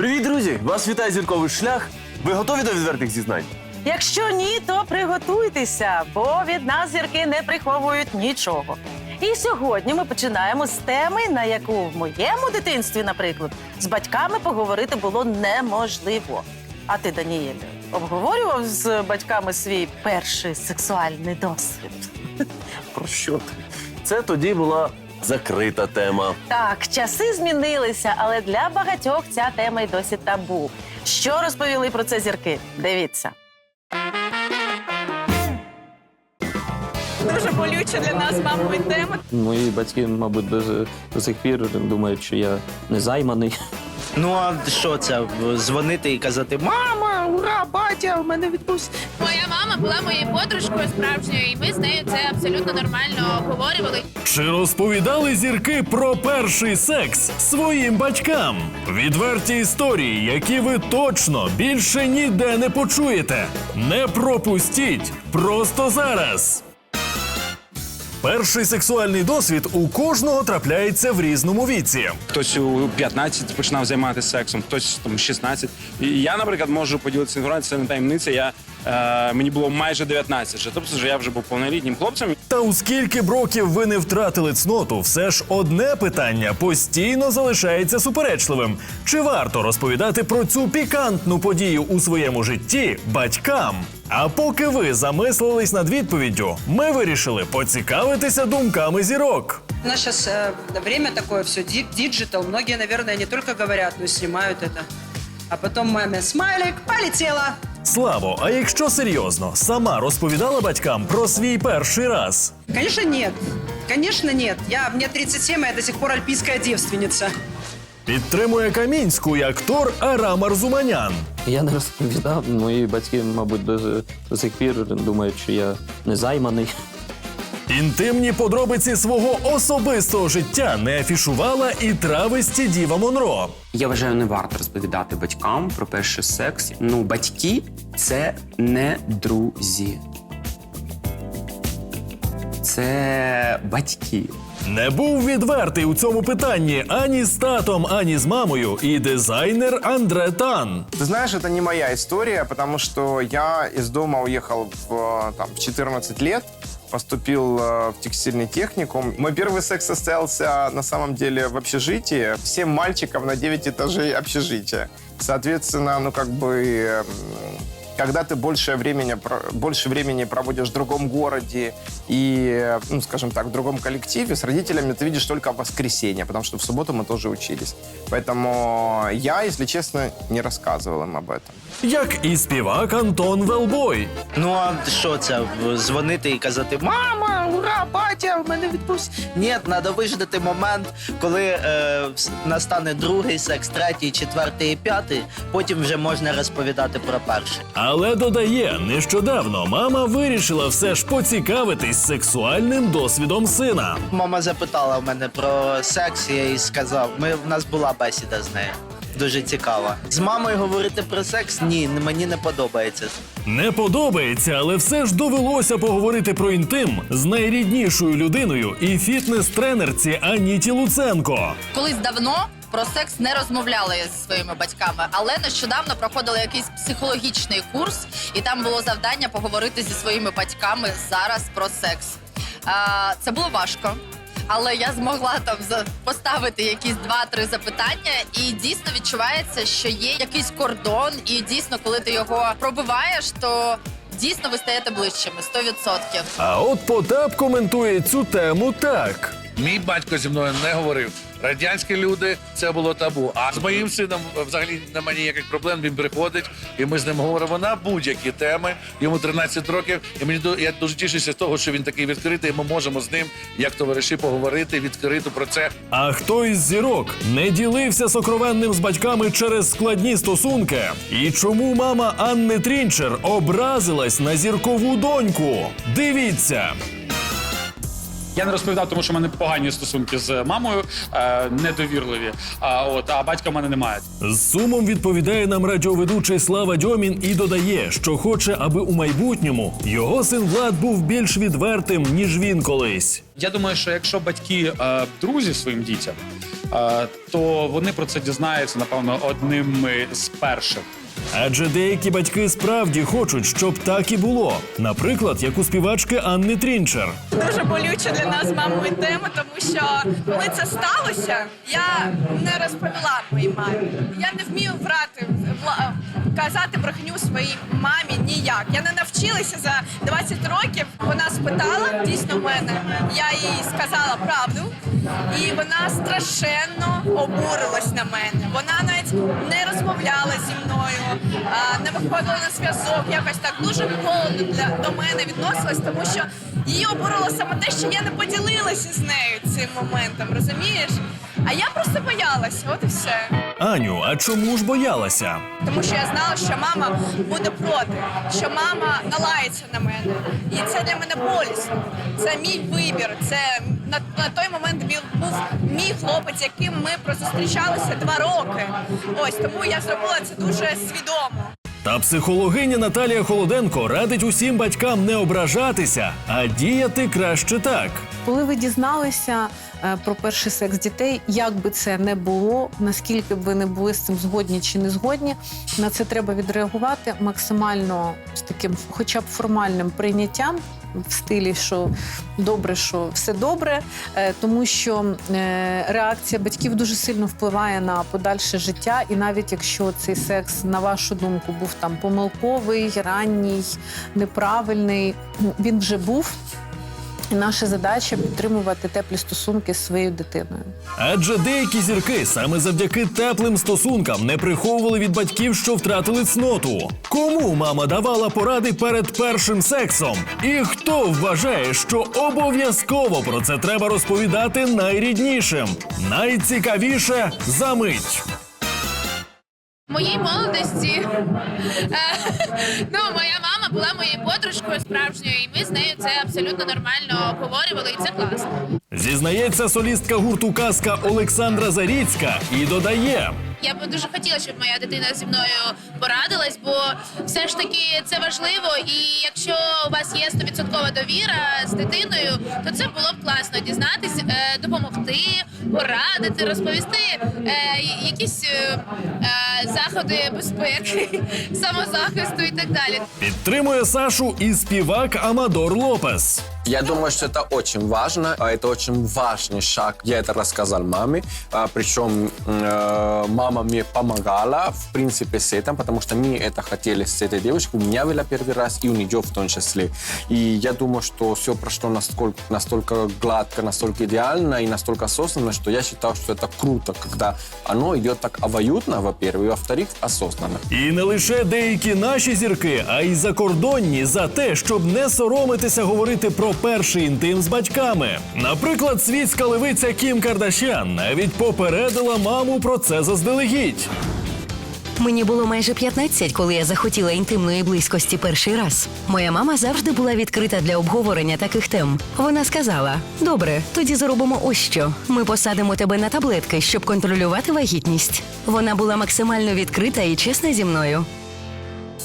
Привіт, друзі! Вас вітає зірковий шлях. Ви готові до відвертих зізнань? Якщо ні, то приготуйтеся, бо від нас зірки не приховують нічого. І сьогодні ми починаємо з теми, на яку в моєму дитинстві, наприклад, з батьками поговорити було неможливо. А ти, Даніель, обговорював з батьками свій перший сексуальний досвід? Про що ти? Це тоді була закрита тема. Так, часи змінилися, але для багатьох ця тема й досі табу. Що розповіли про це зірки? Дивіться. Дуже болюча для нас, мабуть, тема. Мої батьки, мабуть, до, до сих пір думають, що я незайманий. Ну а що це? Дзвонити і казати Мама, ура, батя, в мене відпустять. Моя мама була моєю подружкою справжньою, і ми з нею це абсолютно нормально обговорювали. Чи розповідали зірки про перший секс своїм батькам? Відверті історії, які ви точно більше ніде не почуєте. Не пропустіть просто зараз. Перший сексуальний досвід у кожного трапляється в різному віці. Хтось у 15 починав займатися сексом, хтось там 16. І я, наприклад, можу поділитися інформацією, це не таємниця. Я е, мені було майже 19 вже. Тобто, вже я вже був повнолітнім хлопцем. Та у скільки б років ви не втратили цноту, все ж одне питання постійно залишається суперечливим: чи варто розповідати про цю пікантну подію у своєму житті батькам? А поки ви замислились над відповіддю, ми вирішили поцікавитися думками зірок. У нас сейчас время такое, все диджитал. Многие, наверное, не только говорят, но и снимают это. А потом маме смайлик, полетела. Славо, а якщо серйозно, сама розповідала батькам про свій перший раз. Звісно, ні. Звісно, ні. Я, мені 37, а я до сих пор альпійська дівственниця. Підтримує Камінську і актор Арам Арзуманян. Я не розповідав. Мої батьки, мабуть, до, до сих пір думають, що я незайманий. Інтимні подробиці свого особистого життя не афішувала і травесті Діва Монро. Я вважаю, не варто розповідати батькам про перший секс. Ну, батьки це не друзі. Це батьки. Не був відвертий у цьому питанні ані з татом, ані з мамою, і дизайнер Андре Тан. Ты знаешь, это не моя история, потому что я из дома уехал в, э, там, в 14 лет, Поступил э, в текстильный техникум. Мой первый секс состоялся на самом деле в общежитии. Всем мальчикам на 9 этажей общежития. Соответственно, ну как бы... эм, Когда ты больше времени, про- больше времени проводишь в другом городе и, э, ну, скажем так, в другом коллективе, с родителями ты видишь только в воскресенье, потому что в субботу мы тоже учились. Поэтому я, если честно, не рассказывал им об этом. Як і співак Антон Велбой. Ну а що це? Дзвонити і казати Мама, Ура, батя, в мене відпустять. Ні, треба виждати момент, коли е, настане другий секс, третій, четвертий і п'ятий. Потім вже можна розповідати про перший. Але додає, нещодавно мама вирішила все ж поцікавитись сексуальним досвідом сина. Мама запитала в мене про секс, я їй сказав. Ми, в нас була бесіда з нею. Дуже цікава. З мамою говорити про секс? Ні, мені не подобається. Не подобається, але все ж довелося поговорити про інтим з найріднішою людиною і фітнес-тренерці Аніті Луценко. Колись давно про секс не розмовляли зі своїми батьками, але нещодавно проходили якийсь психологічний курс, і там було завдання поговорити зі своїми батьками зараз про секс. Це було важко. Але я змогла там за- поставити якісь два-три запитання, і дійсно відчувається, що є якийсь кордон, і дійсно, коли ти його пробиваєш, то дійсно ви стаєте ближчими 100%. А от Потап коментує цю тему так. Мій батько зі мною не говорив. Радянські люди це було табу. А з моїм сином взагалі немає ніяких проблем. Він приходить, і ми з ним говоримо на будь-які теми. Йому 13 років, і мені я дуже тішуся з того, що він такий відкритий. і Ми можемо з ним, як товариші, поговорити відкрито про це. А хто із зірок не ділився сокровенним з батьками через складні стосунки? І чому мама Анни Трінчер образилась на зіркову доньку? Дивіться. Я не розповідав, тому що в мене погані стосунки з мамою, е, недовірливі. А от а батька в мене немає. З сумом відповідає нам радіоведучий Слава Дьомін і додає, що хоче, аби у майбутньому його син Влад був більш відвертим, ніж він колись. Я думаю, що якщо батьки е, друзі своїм дітям, е, то вони про це дізнаються, напевно, одними з перших. Адже деякі батьки справді хочуть, щоб так і було. Наприклад, як у співачки Анни Трінчер. дуже болюча для нас мамою тема, тому що коли це сталося, я не розповіла моїй мамі. Я не вмію врати, казати брехню своїй мамі ніяк. Я не навчилася за 20 років. Вона спитала дійсно мене. Я їй сказала правду, і вона страшенно обурилась на мене. Вона навіть не розмовляла зі мною, не виходила на зв'язок. Якось так дуже холодно для до мене відносилась, тому що її обурило саме те, що я не поділилася з нею цим моментом, розумієш? А я просто боялася, от і все. Аню, а чому ж боялася? Тому що я знала, що мама буде проти, що мама налається на мене. І це для мене болісно. Це мій вибір. Це на, на той момент був, був мій хлопець, яким ми прозустрічалися два роки. Ось тому я зробила це дуже свідомо. Та психологиня Наталія Холоденко радить усім батькам не ображатися, а діяти краще так. Коли ви дізналися е, про перший секс дітей, як би це не було, наскільки б ви не були з цим згодні чи не згодні, на це треба відреагувати максимально з таким, хоча б формальним прийняттям. В стилі, що добре, що все добре, е, тому що е, реакція батьків дуже сильно впливає на подальше життя, і навіть якщо цей секс, на вашу думку, був там помилковий, ранній, неправильний, він вже був. І наша задача підтримувати теплі стосунки з своєю дитиною. Адже деякі зірки саме завдяки теплим стосункам не приховували від батьків, що втратили цноту. Кому мама давала поради перед першим сексом? І хто вважає, що обов'язково про це треба розповідати найріднішим? Найцікавіше за мить. Моїй молодості е, ну, моя мама була моєю подружкою справжньою, і ми з нею це абсолютно нормально обговорювали, і це класно. Зізнається солістка гурту Казка Олександра Заріцька і додає. Я б дуже хотіла, щоб моя дитина зі мною порадилась, бо все ж таки це важливо. І якщо у вас є стовідсоткова довіра з дитиною, то це було б класно дізнатись, е, допомогти, порадити, розповісти е, якісь е, заходи безпеки, самозахисту і так далі. Підтримує Сашу і співак Амадор Лопес. Я думаю, что это очень важно. а Это очень важный шаг. Я это рассказал маме. А, Причем э, мама мне помогала, в принципе, с этим, потому что мы это хотели с этой девочкой. У меня было первый раз, и у нее в том числе. И я думаю, что все прошло настолько, настолько гладко, настолько идеально и настолько осознанно, что я считал, что это круто, когда оно идет так обоюдно, во-первых, и во-вторых, осознанно. І не лише деякі наші зірки, а й закордонні за те, щоб не соромитися говорити про перший інтим з батьками. Наприклад, світська левиця Кім Кардашян навіть попередила маму про це заздалегідь. Мені було майже 15, коли я захотіла інтимної близькості перший раз. Моя мама завжди була відкрита для обговорення таких тем. Вона сказала: добре, тоді зробимо ось що. Ми посадимо тебе на таблетки, щоб контролювати вагітність. Вона була максимально відкрита і чесна зі мною.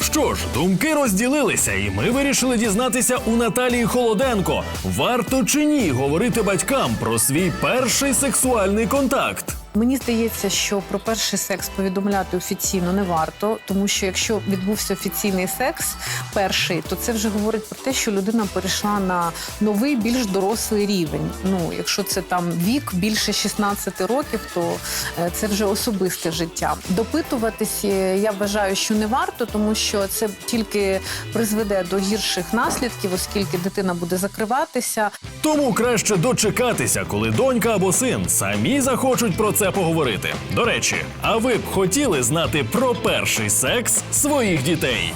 Що ж, думки розділилися, і ми вирішили дізнатися у Наталії Холоденко, варто чи ні говорити батькам про свій перший сексуальний контакт. Мені здається, що про перший секс повідомляти офіційно не варто, тому що якщо відбувся офіційний секс, перший, то це вже говорить про те, що людина перейшла на новий, більш дорослий рівень. Ну, якщо це там вік більше 16 років, то е, це вже особисте життя. Допитуватись е, я вважаю, що не варто, тому що це тільки призведе до гірших наслідків, оскільки дитина буде закриватися. Тому краще дочекатися, коли донька або син самі захочуть про це поговорити. До речі, а ви б хотіли знати про перший секс своїх дітей?